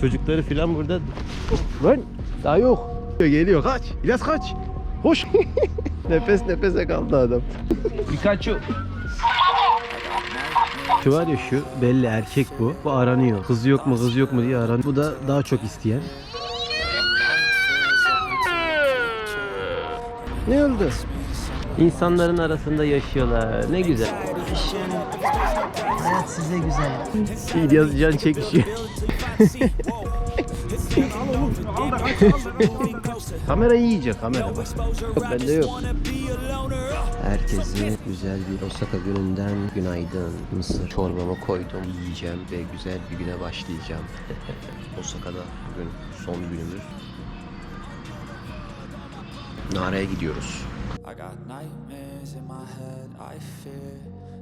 Çocukları filan burada. Lan daha yok. Geliyor kaç. İlyas kaç. Hoş. nefes nefese kaldı adam. Pikachu. Şu var ya şu belli erkek bu. Bu aranıyor. Kız yok mu kız yok mu diye aranıyor. Bu da daha çok isteyen. Ne oldu? İnsanların arasında yaşıyorlar. Ne güzel. Hayat size güzel. İlyas can çekişiyor. Kamera yiyecek kamera. Yok bende yok. Herkese güzel bir Osaka gününden günaydın. Mısır çorbamı koydum. Yiyeceğim ve güzel bir güne başlayacağım. Osaka'da bugün son günümüz. Nara'ya gidiyoruz. I got nightmares in my head, I fear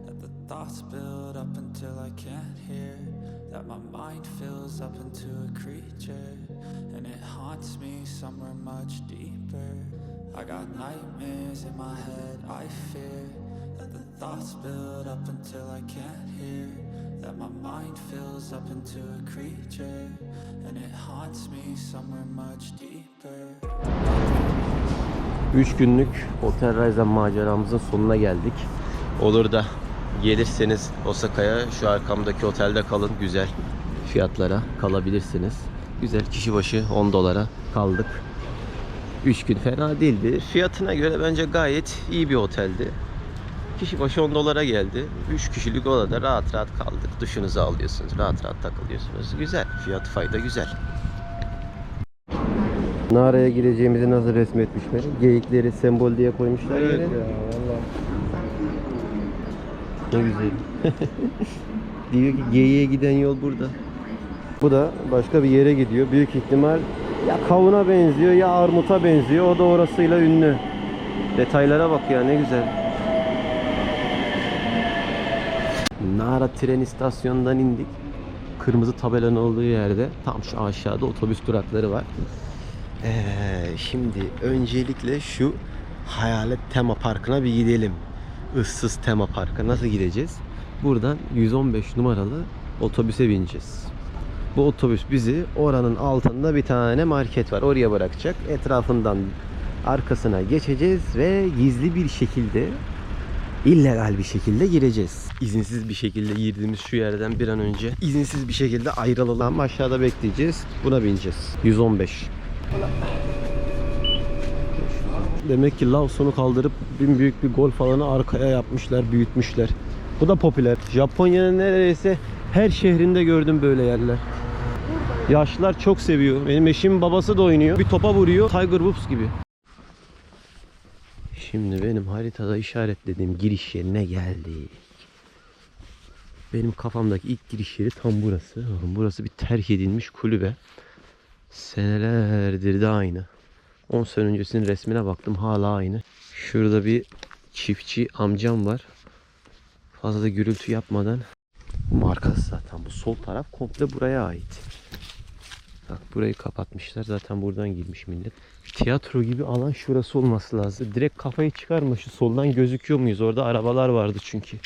that the thoughts build up until I can't hear. That my mind fills up into a creature and it haunts me somewhere much deeper. I got nightmares in my head, I fear that the thoughts build up until I can't hear. That my mind fills up into a creature and it haunts me somewhere much deeper. 3 günlük Otel Ryzen maceramızın sonuna geldik. Olur da gelirseniz Osaka'ya şu arkamdaki otelde kalın. Güzel fiyatlara kalabilirsiniz. Güzel kişi başı 10 dolara kaldık. 3 gün fena değildi. Fiyatına göre bence gayet iyi bir oteldi. Kişi başı 10 dolara geldi. 3 kişilik odada rahat rahat kaldık. Duşunuzu alıyorsunuz. Rahat rahat takılıyorsunuz. Güzel. Fiyat fayda güzel. Nara'ya gireceğimizi nasıl resmetmişler? Geyikleri sembol diye koymuşlar yere. valla. Ne güzel. Diyor ki geyiğe giden yol burada. Bu da başka bir yere gidiyor. Büyük ihtimal ya kavuna benziyor ya armuta benziyor. O da orasıyla ünlü. Detaylara bak ya ne güzel. Nara tren istasyonundan indik. Kırmızı tabelanın olduğu yerde tam şu aşağıda otobüs durakları var. Ee, şimdi öncelikle şu Hayalet Tema Parkı'na bir gidelim. Issız Tema Park'a nasıl gideceğiz? Buradan 115 numaralı otobüse bineceğiz. Bu otobüs bizi oranın altında bir tane market var. Oraya bırakacak. Etrafından arkasına geçeceğiz ve gizli bir şekilde illegal bir şekilde gireceğiz. İzinsiz bir şekilde girdiğimiz şu yerden bir an önce izinsiz bir şekilde ayrılalım. Aşağıda bekleyeceğiz. Buna bineceğiz. 115. Demek ki Lawson'u kaldırıp bin büyük bir golf alanı arkaya yapmışlar, büyütmüşler. Bu da popüler. Japonya'nın neredeyse her şehrinde gördüm böyle yerler. Yaşlılar çok seviyor. Benim eşimin babası da oynuyor. Bir topa vuruyor. Tiger Woods gibi. Şimdi benim haritada işaretlediğim giriş yerine geldik. Benim kafamdaki ilk giriş yeri tam burası. Burası bir terk edilmiş kulübe. Senelerdir de aynı. 10 sene öncesinin resmine baktım hala aynı. Şurada bir çiftçi amcam var. Fazla da gürültü yapmadan. Markası zaten bu sol taraf komple buraya ait. Bak burayı kapatmışlar zaten buradan girmiş millet. Tiyatro gibi alan şurası olması lazım. Direkt kafayı çıkarma şu soldan gözüküyor muyuz? Orada arabalar vardı çünkü.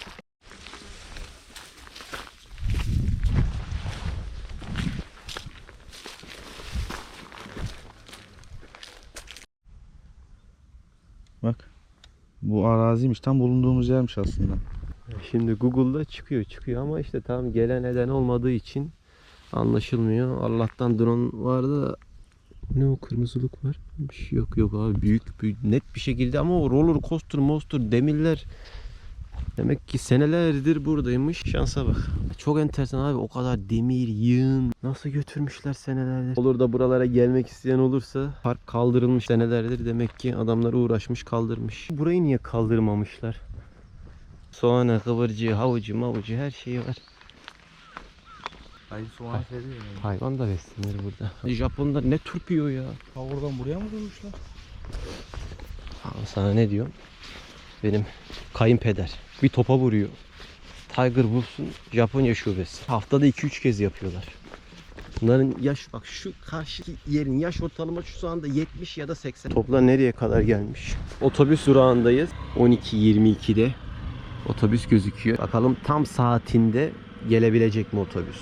Bak. Bu araziymiş. Tam bulunduğumuz yermiş aslında. Şimdi Google'da çıkıyor çıkıyor ama işte tam gelen eden olmadığı için anlaşılmıyor. Allah'tan drone vardı da ne o kırmızılık var? Bir şey yok yok abi büyük, büyük net bir şekilde ama o roller coaster monster demirler demek ki senelerdir buradaymış. Şansa bak. Çok enteresan abi o kadar demir yığın nasıl götürmüşler senelerdir. Olur da buralara gelmek isteyen olursa park kaldırılmış senelerdir demek ki adamlar uğraşmış kaldırmış. Burayı niye kaldırmamışlar? Soğanı, kıvırcığı, havucu, mavucu her şeyi var. Hayır soğan seviyor yani. Hayvan da beslenir burada. Japonlar ne turpuyor ya. Ha oradan buraya mı? Ama sana ne diyorum? Benim kayınpeder bir topa vuruyor. Tiger Woods'un Japonya şubesi. Haftada 2-3 kez yapıyorlar. Bunların yaş bak şu karşı yerin yaş ortalama şu anda 70 ya da 80. Toplar nereye kadar gelmiş? Otobüs durağındayız. 12.22'de otobüs gözüküyor. Bakalım tam saatinde gelebilecek mi otobüs?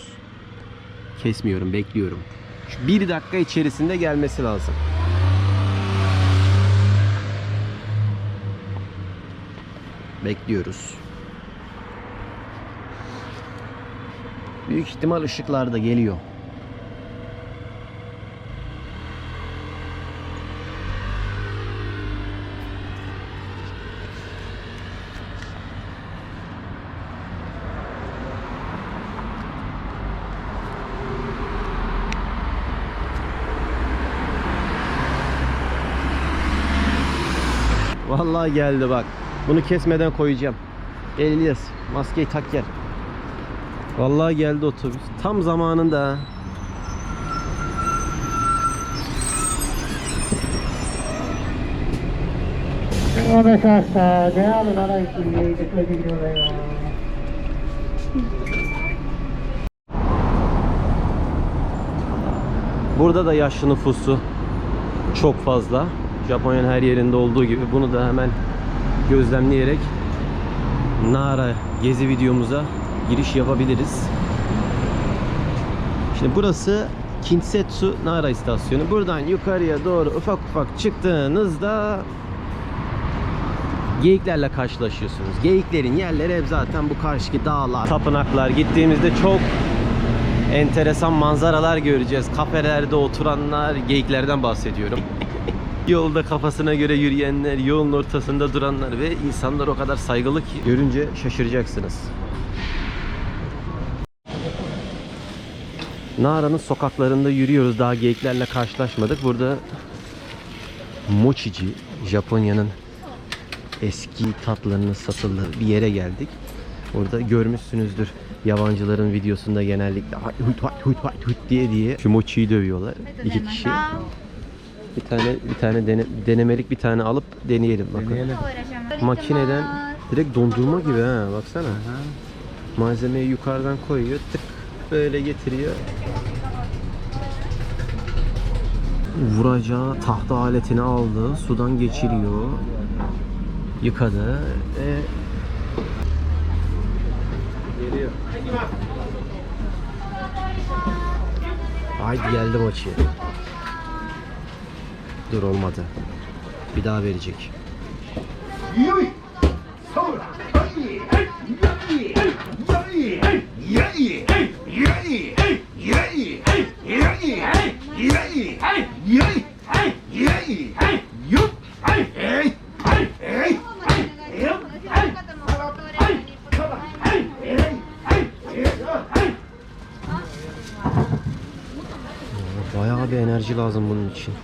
Kesmiyorum, bekliyorum. Şu bir dakika içerisinde gelmesi lazım. Bekliyoruz. Büyük ihtimal ışıklar da geliyor. Vallahi geldi bak. Bunu kesmeden koyacağım. Elias maskeyi tak gel. Vallahi geldi otobüs. Tam zamanında. Burada da yaşlı nüfusu çok fazla. Japonya'nın her yerinde olduğu gibi bunu da hemen gözlemleyerek Nara gezi videomuza giriş yapabiliriz. Şimdi burası Kinsetsu Nara istasyonu. Buradan yukarıya doğru ufak ufak çıktığınızda geyiklerle karşılaşıyorsunuz. Geyiklerin yerleri hep zaten bu karşıki dağlar, tapınaklar. Gittiğimizde çok enteresan manzaralar göreceğiz. Kafelerde oturanlar, geyiklerden bahsediyorum. Yolda kafasına göre yürüyenler, yolun ortasında duranlar ve insanlar o kadar saygılı ki görünce şaşıracaksınız. Nara'nın sokaklarında yürüyoruz. Daha geyiklerle karşılaşmadık. Burada mochici, Japonya'nın eski tatlarının satıldığı bir yere geldik. Burada görmüşsünüzdür. Yabancıların videosunda genellikle "Hay, hut, hut, hay, hut" diye diye şu mochiyi dövüyorlar. İki kişi. Bir tane bir tane dene- denemelik bir tane alıp deneyelim bakın. Deneyelim. Makineden direkt dondurma gibi ha baksana. Malzemeyi yukarıdan koyuyor tık böyle getiriyor. Vuracağı tahta aletini aldı, sudan geçiriyor. Yıkadı ve geliyor. Haydi geldi maçı. Dur olmadı. Bir daha verecek. Bayağı bir enerji lazım bunun için.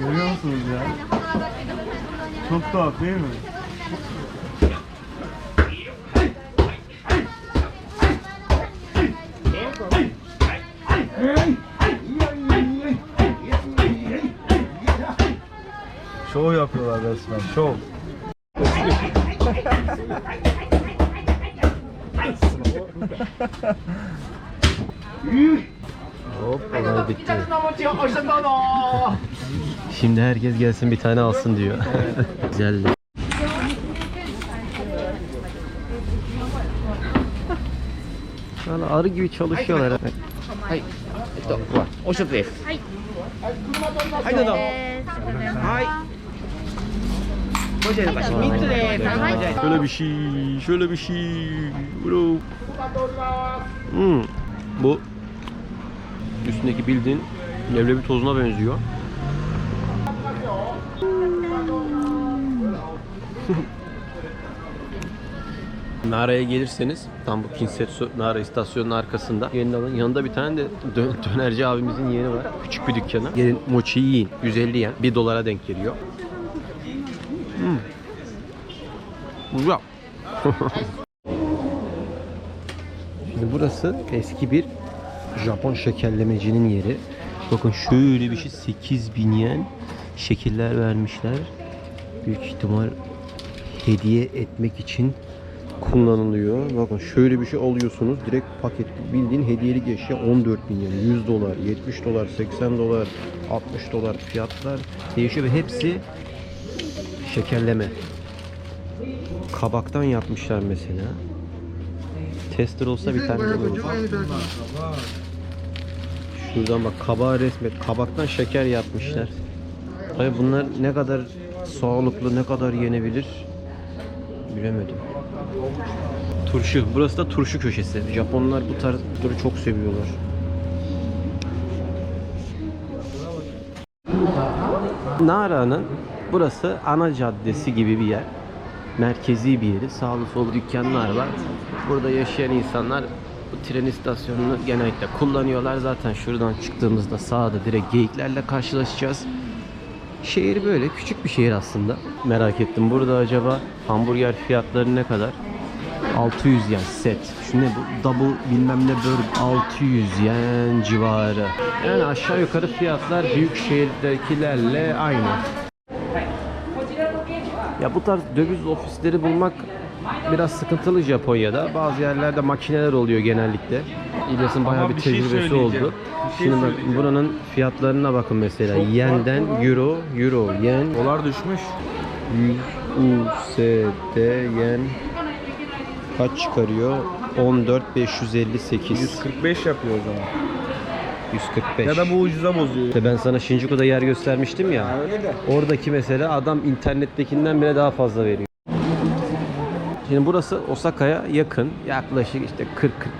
Görüyor musunuz ya? Çok tuhaf değil mi? Şov yapıyorlar resmen, şov. Hop Hoppala bitti. Şimdi herkes gelsin bir tane alsın diyor. Güzeldi. Valla arı gibi çalışıyorlar. Hayır. Hayır. Hayır. Hayır. Hayır. Şöyle bir şey, şöyle bir şey. Bro. Hmm. Bu üstündeki bildiğin leblebi tozuna benziyor. Nara'ya gelirseniz tam bu Kinsetsu Nara istasyonunun arkasında yanında, yanında bir tane de dö- dönerci abimizin yeri var. Küçük bir dükkanı. Gelin mochi yiyin. 150 yen. 1 dolara denk geliyor. Hmm. Güzel. Şimdi burası eski bir Japon şekerlemecinin yeri. Bakın şöyle bir şey 8000 yen şekiller vermişler. Büyük ihtimal hediye etmek için kullanılıyor. Bakın şöyle bir şey alıyorsunuz. Direkt paket bildiğin hediyelik eşya 14 bin yen. 100 dolar, 70 dolar, 80 dolar, 60 dolar fiyatlar değişiyor ve hepsi şekerleme. Kabaktan yapmışlar mesela. Tester olsa bir tane olur. Şuradan bak kabağı resmet. Kabaktan şeker yapmışlar. Ay bunlar ne kadar sağlıklı, ne kadar yenebilir bilemedim. Turşu. Burası da turşu köşesi. Japonlar bu tarzları çok seviyorlar. Nara'nın burası ana caddesi gibi bir yer. Merkezi bir yeri. Sağlı sol dükkanlar var. Burada yaşayan insanlar bu tren istasyonunu genellikle kullanıyorlar. Zaten şuradan çıktığımızda sağda direkt geyiklerle karşılaşacağız. Şehir böyle küçük bir şehir aslında. Merak ettim burada acaba hamburger fiyatları ne kadar? 600 yen set. Şu ne bu? Double bilmem ne burger 600 yen civarı. Yani aşağı yukarı fiyatlar büyük şehirdekilerle aynı. Ya bu tarz döviz ofisleri bulmak biraz sıkıntılı Japonya'da. Bazı yerlerde makineler oluyor genellikle. İlyas'ın bayağı bir bir şey tecrübesi söyleyeceğim. oldu. Bir şey Şimdi bak buranın fiyatlarına bakın mesela. Çok Yenden euro, euro, yen, Dolar düşmüş. 100 USD yen kaç çıkarıyor? 14558 145 yapıyor o zaman. 145. Ya da bu ucuza bozuyor. İşte ben sana Shinjuku'da yer göstermiştim ya. Ha, öyle de. Oradaki mesela adam internettekinden bile daha fazla veriyor. Şimdi burası Osaka'ya yakın. Yaklaşık işte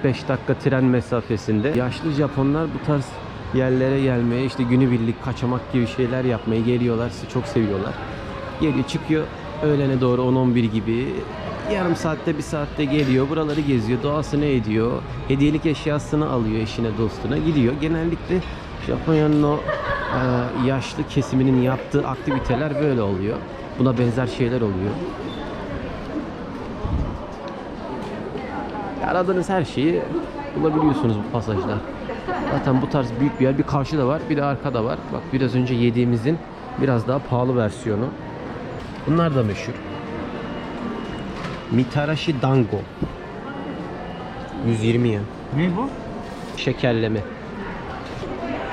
40-45 dakika tren mesafesinde. Yaşlı Japonlar bu tarz yerlere gelmeye işte günübirlik kaçamak gibi şeyler yapmaya geliyorlar. Sizi çok seviyorlar. Geliyor çıkıyor öğlene doğru 10-11 gibi yarım saatte bir saatte geliyor buraları geziyor doğasını ediyor hediyelik eşyasını alıyor eşine dostuna gidiyor genellikle Japonya'nın o e, yaşlı kesiminin yaptığı aktiviteler böyle oluyor buna benzer şeyler oluyor aradığınız her şeyi bulabiliyorsunuz bu pasajda zaten bu tarz büyük bir yer bir karşıda var bir de arkada var bak biraz önce yediğimizin biraz daha pahalı versiyonu bunlar da meşhur Mitarashi Dango 120 yen Ne bu? şekerleme.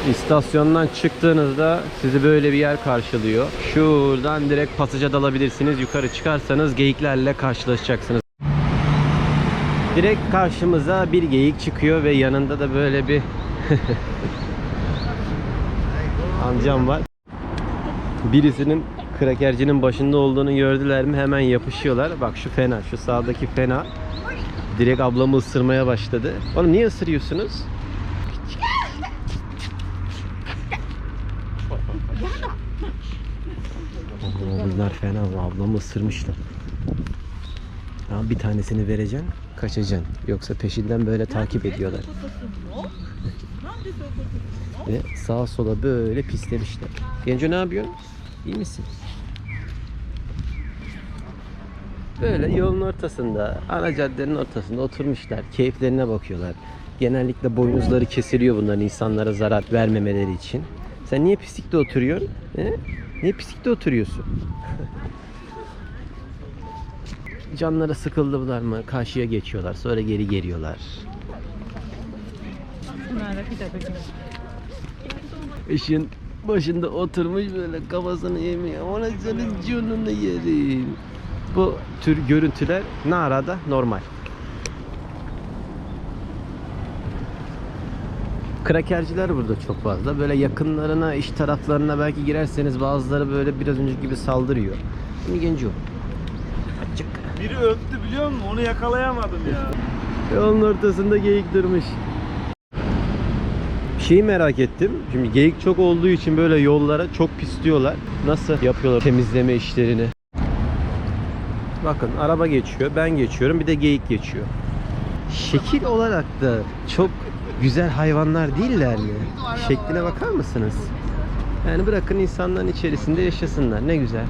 İstasyondan çıktığınızda sizi böyle bir yer karşılıyor. Şuradan direkt pasaja dalabilirsiniz. Yukarı çıkarsanız geyiklerle karşılaşacaksınız. Direkt karşımıza bir geyik çıkıyor ve yanında da böyle bir amcam var. Birisinin krakercinin başında olduğunu gördüler mi hemen yapışıyorlar. Bak şu fena, şu sağdaki fena. Direkt ablamı ısırmaya başladı. Oğlum niye ısırıyorsunuz? Bunlar fena ablamı ısırmışlar. Ya bir tanesini vereceksin, kaçacaksın. Yoksa peşinden böyle takip ediyorlar. Ve sağa sola böyle pislemişler. Genco ne yapıyorsun? İyi misin? Böyle yolun ortasında, ana caddenin ortasında oturmuşlar. Keyiflerine bakıyorlar. Genellikle boynuzları kesiliyor bunların insanlara zarar vermemeleri için. Sen niye pislikte oturuyorsun? He? Niye pislikte oturuyorsun? Canları sıkıldılar mı karşıya geçiyorlar. Sonra geri geliyorlar. İşin başında oturmuş böyle kafasını yemiyor. Ona senin canını yerim. Bu tür görüntüler Nara'da normal. Krakerciler burada çok fazla. Böyle yakınlarına, iş taraflarına belki girerseniz bazıları böyle biraz önceki gibi saldırıyor. Şimdi genci o. Biri öptü biliyor musun? Onu yakalayamadım ya. Yolun ortasında geyik durmuş. Şeyi merak ettim. Şimdi geyik çok olduğu için böyle yollara çok pisliyorlar. Nasıl yapıyorlar temizleme işlerini? Bakın araba geçiyor, ben geçiyorum, bir de geyik geçiyor. Şekil olarak da çok güzel hayvanlar değiller mi? Şekline bakar mısınız? Yani bırakın insanların içerisinde yaşasınlar. Ne güzel.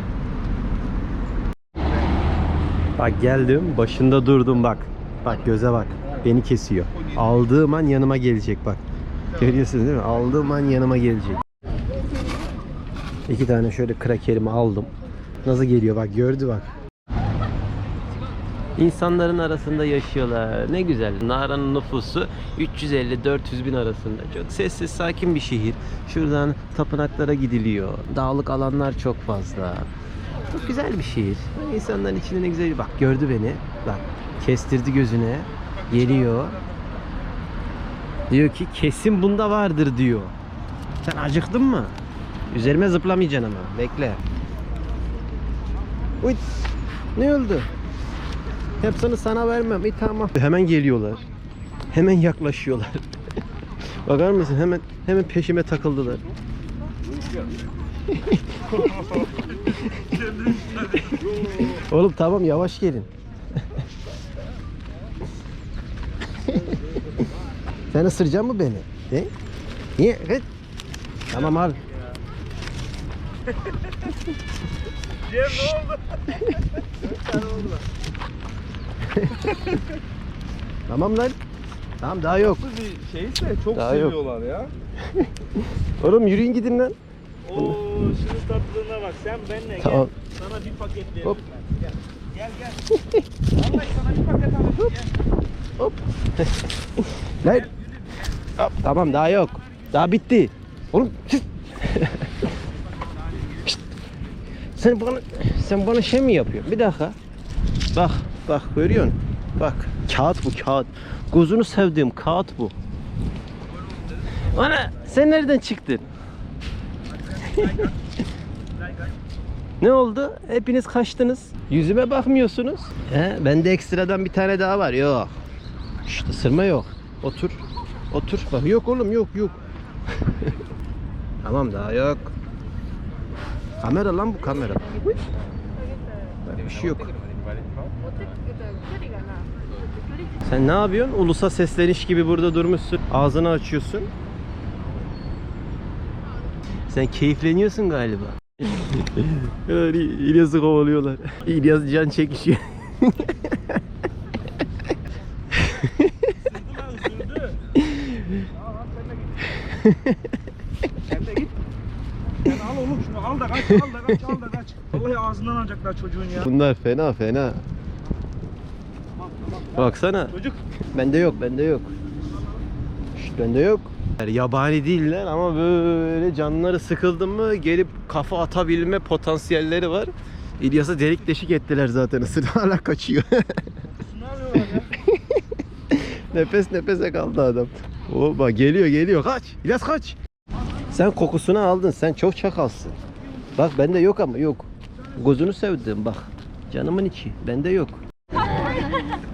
Bak geldim, başında durdum bak. Bak göze bak. Beni kesiyor. Aldığım an yanıma gelecek bak. Görüyorsunuz değil mi? Aldığım an yanıma gelecek. İki tane şöyle krakerimi aldım. Nasıl geliyor bak gördü bak. İnsanların arasında yaşıyorlar. Ne güzel. Nara'nın nüfusu 350-400 bin arasında. Çok sessiz, sakin bir şehir. Şuradan tapınaklara gidiliyor. Dağlık alanlar çok fazla. Çok güzel bir şehir. İnsanların içinde ne güzel. Bak gördü beni. Bak kestirdi gözüne. Geliyor. Diyor ki kesin bunda vardır diyor. Sen acıktın mı? Üzerime zıplamayacaksın ama. Bekle. Uy, ne oldu? Hepsini sana vermem. İyi tamam. Hemen geliyorlar. Hemen yaklaşıyorlar. Bakar mısın? Hemen hemen peşime takıldılar. Oğlum tamam yavaş gelin. Sen ısıracaksın mı beni? He? Niye? Evet. Tamam al. Cem ne oldu? Tamam lan. Tamam daha yok. Bir şeyse çok Daha yok. seviyorlar ya. Oğlum yürüyün gidin lan. Oo şunun tatlılığına bak sen benle Tamam. gel. Sana bir paket veririm Hop. ben. Gel gel. gel. Vallahi sana bir paket alırım gel. Hop. Lan. Hop, Tamam daha yok. Daha bitti. Oğlum sen bana sen bana şey mi yapıyorsun? Bir dakika. Bak bak görüyorsun. Bak kağıt bu kağıt. Gözünü sevdiğim kağıt bu. Ana sen nereden çıktın? Ne oldu? Hepiniz kaçtınız. Yüzüme bakmıyorsunuz. He, bende ekstradan bir tane daha var. Yok. Şşt ısırma yok. Otur. Otur. Bak yok oğlum yok yok. tamam daha yok. Kamera lan bu kamera. Bir şey yok. Sen ne yapıyorsun? Ulusa sesleniş gibi burada durmuşsun. Ağzını açıyorsun. Sen keyifleniyorsun galiba. Yani İlyas'ı kovalıyorlar. İlyas can çekişiyor. Sen de git. Sen al oğlum şunu al da kaç al da kaç al da kaç. Vallahi ağzından alacaklar çocuğun ya. Bunlar fena fena. Baksana. Çocuk Bende yok, bende yok. Şşt, bende yok. Yabani değiller ama böyle canları sıkıldı mı gelip kafa atabilme potansiyelleri var. İlyas'ı delik deşik ettiler zaten. Isırdı hala kaçıyor. Nefes nefese kaldı adam. Oba geliyor geliyor kaç. İlyas kaç. Sen kokusunu aldın. Sen çok çakalsın. Bak bende yok ama yok. Gözünü sevdim bak. Canımın içi. Bende yok.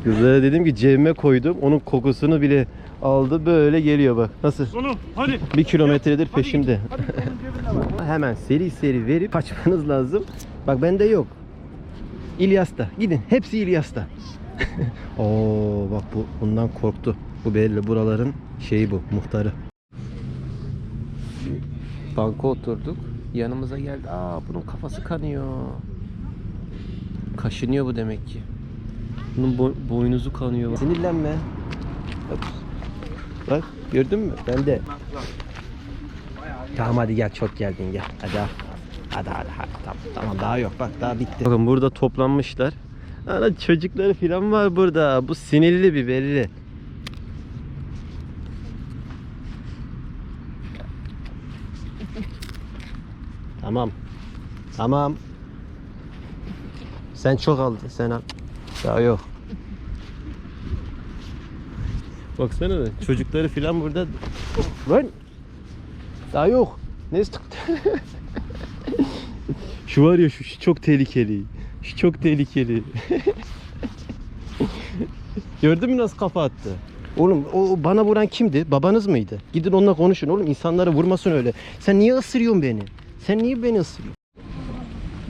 Kızlara dedim ki cebime koydum. Onun kokusunu bile aldı. Böyle geliyor bak. Nasıl? Sonu hadi. Bir kilometredir peşimde. Hadi onun cebinde bak. Hemen seri seri verip kaçmanız lazım. Bak bende yok. İlyas'ta. Gidin. Hepsi İlyas'ta. Oo bak bu bundan korktu. Bu belli buraların şeyi bu muhtarı. Banka oturduk. Yanımıza geldi. Aa bunun kafası kanıyor. Kaşınıyor bu demek ki. Bunun bo- boynuzu kanıyor. Sinirlenme. Bak. Bak gördün mü? Bende. Tamam hadi gel çok geldin gel. Hadi al. Hadi hadi hadi tamam, tamam daha yok bak daha bitti. Bakın burada toplanmışlar. Ana çocukları falan var burada. Bu sinirli bir belli. Tamam. Tamam. Sen çok aldın sen al. Daha yok. Baksana da çocukları falan burada. Lan. Daha yok. Ne sıktı? şu var ya şu, şu çok tehlikeli. Şu çok tehlikeli. Gördün mü nasıl kafa attı? Oğlum o o bana vuran kimdi? Babanız mıydı? Gidin onunla konuşun oğlum. insanları vurmasın öyle. Sen niye ısırıyorsun beni? Sen niye beni ısırıyorsun?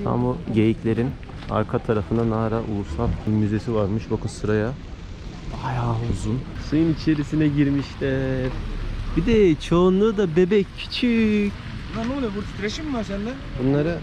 Tam o geyiklerin arka tarafında Nara Ulusal Müzesi varmış. Bakın sıraya. Bayağı uzun. Suyun içerisine girmişler. Bir de çoğunluğu da bebek küçük. Lan ne oluyor? Bu titreşim mi var sende? Bunları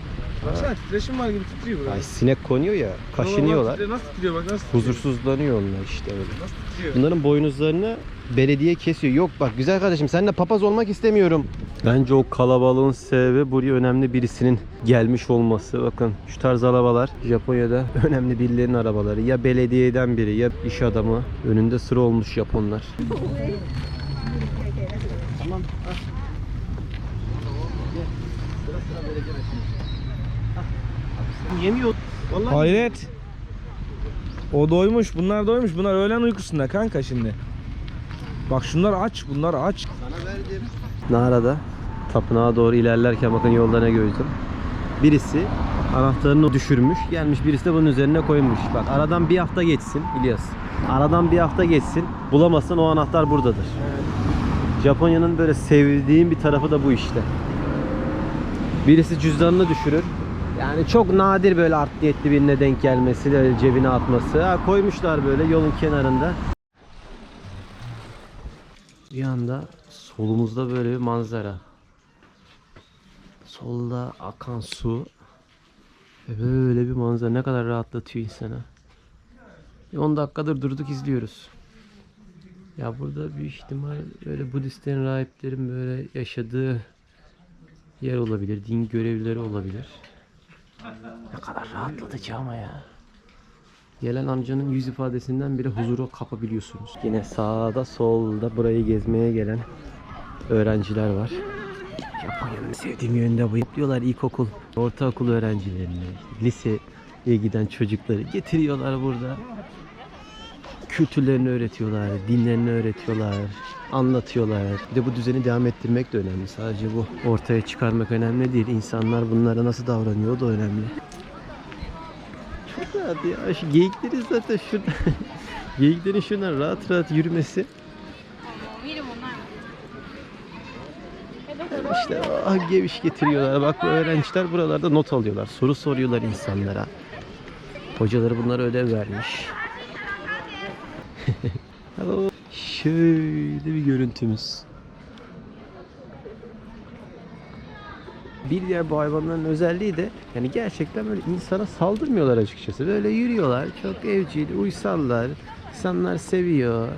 Baksana titreşim var gibi titriyor burası. ay sinek konuyor ya kaşınıyorlar. Nasıl titriyor bak nasıl titriyor. Huzursuzlanıyor onlar işte öyle. Nasıl titriyor. Bunların boynuzlarını belediye kesiyor. Yok bak güzel kardeşim seninle papaz olmak istemiyorum. Bence o kalabalığın sebebi buraya önemli birisinin gelmiş olması. Bakın şu tarz arabalar Japonya'da önemli birilerinin arabaları. Ya belediyeden biri ya iş adamı. Önünde sıra olmuş Japonlar. Tamam. Yemiyor. Vallahi Hayret. O doymuş, bunlar doymuş. Bunlar öğlen uykusunda kanka şimdi. Bak şunlar aç, bunlar aç. Nara'da tapınağa doğru ilerlerken bakın yolda ne gördüm. Birisi anahtarını düşürmüş, gelmiş birisi de bunun üzerine koymuş. Bak aradan bir hafta geçsin İlyas. Aradan bir hafta geçsin, bulamazsan o anahtar buradadır. Japonya'nın böyle sevdiğim bir tarafı da bu işte. Birisi cüzdanını düşürür. Yani çok nadir böyle art niyetli birine denk gelmesi, öyle cebine atması. Ha, koymuşlar böyle yolun kenarında. Bir anda solumuzda böyle bir manzara. Solda akan su. Ve böyle bir manzara ne kadar rahatlatıyor insanı. Bir 10 dakikadır durduk izliyoruz. Ya burada büyük ihtimal böyle Budistlerin, rahiplerin böyle yaşadığı yer olabilir. Din görevlileri olabilir. Ne kadar rahatlatıcı ama ya. Gelen amcanın yüz ifadesinden bile huzuru kapabiliyorsunuz. Yine sağda solda burayı gezmeye gelen öğrenciler var. Japonya'nın sevdiğim yönü de bu. Yapıyorlar ilkokul, ortaokul öğrencilerini, liseye giden çocukları getiriyorlar burada. Kültürlerini öğretiyorlar, dinlerini öğretiyorlar, anlatıyorlar. Bir de bu düzeni devam ettirmek de önemli. Sadece bu ortaya çıkarmak önemli değil. İnsanlar bunlara nasıl davranıyor o da önemli. Çok rahat ya. Şu geyikleri zaten şurada. Geyiklerin şuradan rahat rahat yürümesi. İşte ah geviş getiriyorlar. Bak bu öğrenciler buralarda not alıyorlar. Soru soruyorlar insanlara. Hocaları bunlara ödev vermiş. Şöyle bir görüntümüz. Bir diğer bu hayvanların özelliği de yani gerçekten böyle insana saldırmıyorlar açıkçası. Böyle yürüyorlar. Çok evcil, uysallar. İnsanlar seviyor.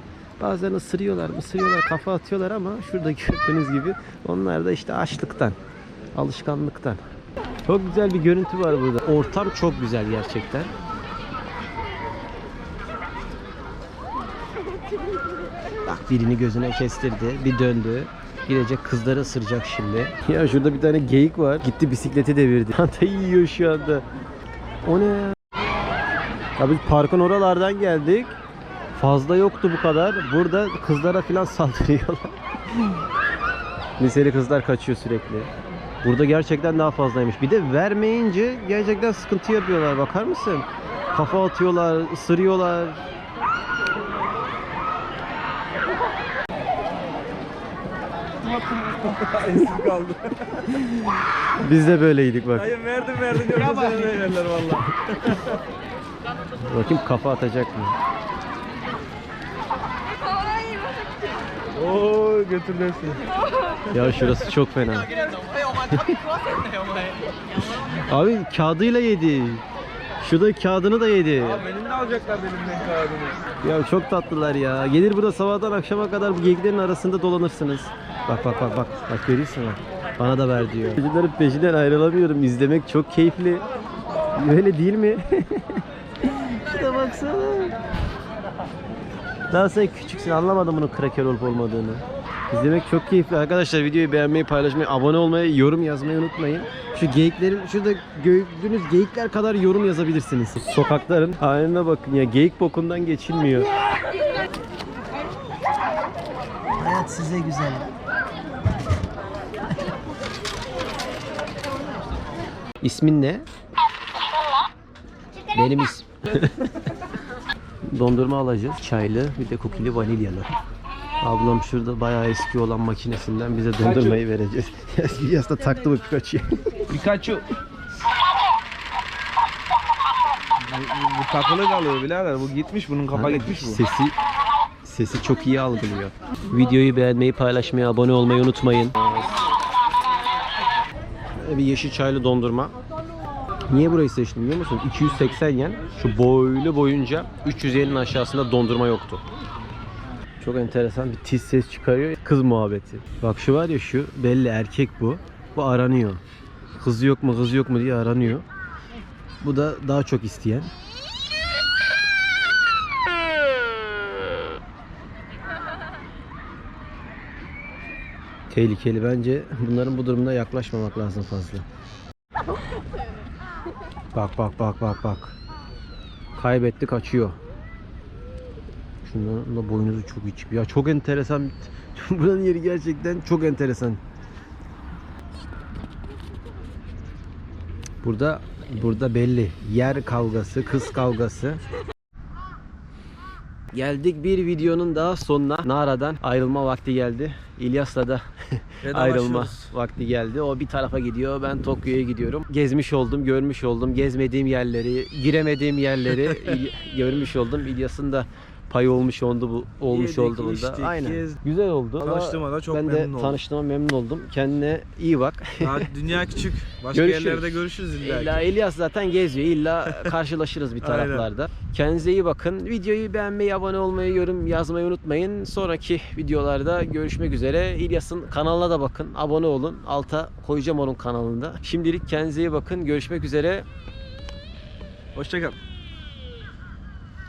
Bazen ısırıyorlar, ısırıyorlar, kafa atıyorlar ama şurada gördüğünüz gibi onlar da işte açlıktan, alışkanlıktan. Çok güzel bir görüntü var burada. Ortam çok güzel gerçekten. Birini gözüne kestirdi, bir döndü. Gidecek kızları ısıracak şimdi. Ya şurada bir tane geyik var. Gitti bisikleti devirdi. Çantayı yiyor şu anda. O ne ya? Ya biz parkın oralardan geldik. Fazla yoktu bu kadar. Burada kızlara falan saldırıyorlar. Liseli kızlar kaçıyor sürekli. Burada gerçekten daha fazlaymış. Bir de vermeyince gerçekten sıkıntı yapıyorlar. Bakar mısın? Kafa atıyorlar, ısırıyorlar. Eski kaldı. Biz de böyleydik bak. Hayır verdim verdim. Yoksa seni de yerler valla. Bakayım kafa atacak mı? Oo götürdün Ya şurası çok fena. Abi kağıdıyla yedi. Şurada kağıdını da yedi. Benim de alacaklar benimden kağıdını. Ya çok tatlılar ya. Gelir burada sabahtan akşama kadar bu geyiklerin arasında dolanırsınız. Bak bak bak bak. Bak görüyorsun bak. Bana da ver diyor. Çocukların peşinden ayrılamıyorum. İzlemek çok keyifli. Öyle değil mi? Şuna baksana. Daha sen küçüksün anlamadım bunun kraker olup olmadığını. İzlemek çok keyifli. Arkadaşlar videoyu beğenmeyi, paylaşmayı, abone olmayı, yorum yazmayı unutmayın. Şu geyiklerin, şurada gördüğünüz geyikler kadar yorum yazabilirsiniz. Sokakların haline bakın ya. Geyik bokundan geçilmiyor. Hayat size güzel. İsmin ne? Benim ism. Dondurma alacağız. Çaylı bir de kukili vanilyalı. Ablam şurada bayağı eski olan makinesinden bize dondurmayı verecek. Yasta taktı bu Pikachu'yu. Pikachu. Bu, bu, bu takılı kalıyor birader. Bu gitmiş bunun kafa gitmiş bu. Sesi sesi çok iyi algılıyor. Videoyu beğenmeyi, paylaşmayı, abone olmayı unutmayın. Bir yeşil çaylı dondurma. Niye burayı seçtim biliyor musun? 280 yen. Şu boylu boyunca 300 yenin aşağısında dondurma yoktu. Çok enteresan bir tiz ses çıkarıyor. Kız muhabbeti. Bak şu var ya şu belli erkek bu. Bu aranıyor. Kız yok mu kız yok mu diye aranıyor. Bu da daha çok isteyen. Tehlikeli bence. Bunların bu durumda yaklaşmamak lazım fazla. Bak bak bak bak bak. Kaybetti kaçıyor. Şunların da boynuzu çok içip. Ya çok enteresan. Buranın yeri gerçekten çok enteresan. Burada burada belli. Yer kavgası, kız kavgası. Geldik bir videonun daha sonuna. Nara'dan ayrılma vakti geldi. İlyas'la da ayrılma vakti geldi. O bir tarafa gidiyor. Ben Tokyo'ya gidiyorum. Gezmiş oldum, görmüş oldum. Gezmediğim yerleri, giremediğim yerleri görmüş oldum. İlyas'ın da payı olmuş oldu bu olmuş Yedik, oldu bunda. içtik, Aynen. gezdik. Güzel oldu. Tanıştığıma da çok ben memnun de oldum. tanıştığıma memnun oldum. Kendine iyi bak. Daha dünya küçük. Başka Görüşürüz. yerlerde görüşürüz illa. İlla İlyas zaten geziyor. İlla karşılaşırız bir taraflarda. Kendinize iyi bakın. Videoyu beğenmeyi, abone olmayı, yorum yazmayı unutmayın. Sonraki videolarda görüşmek üzere. İlyas'ın kanalına da bakın. Abone olun. Alta koyacağım onun kanalında. Şimdilik kendinize iyi bakın. Görüşmek üzere. Hoşçakal.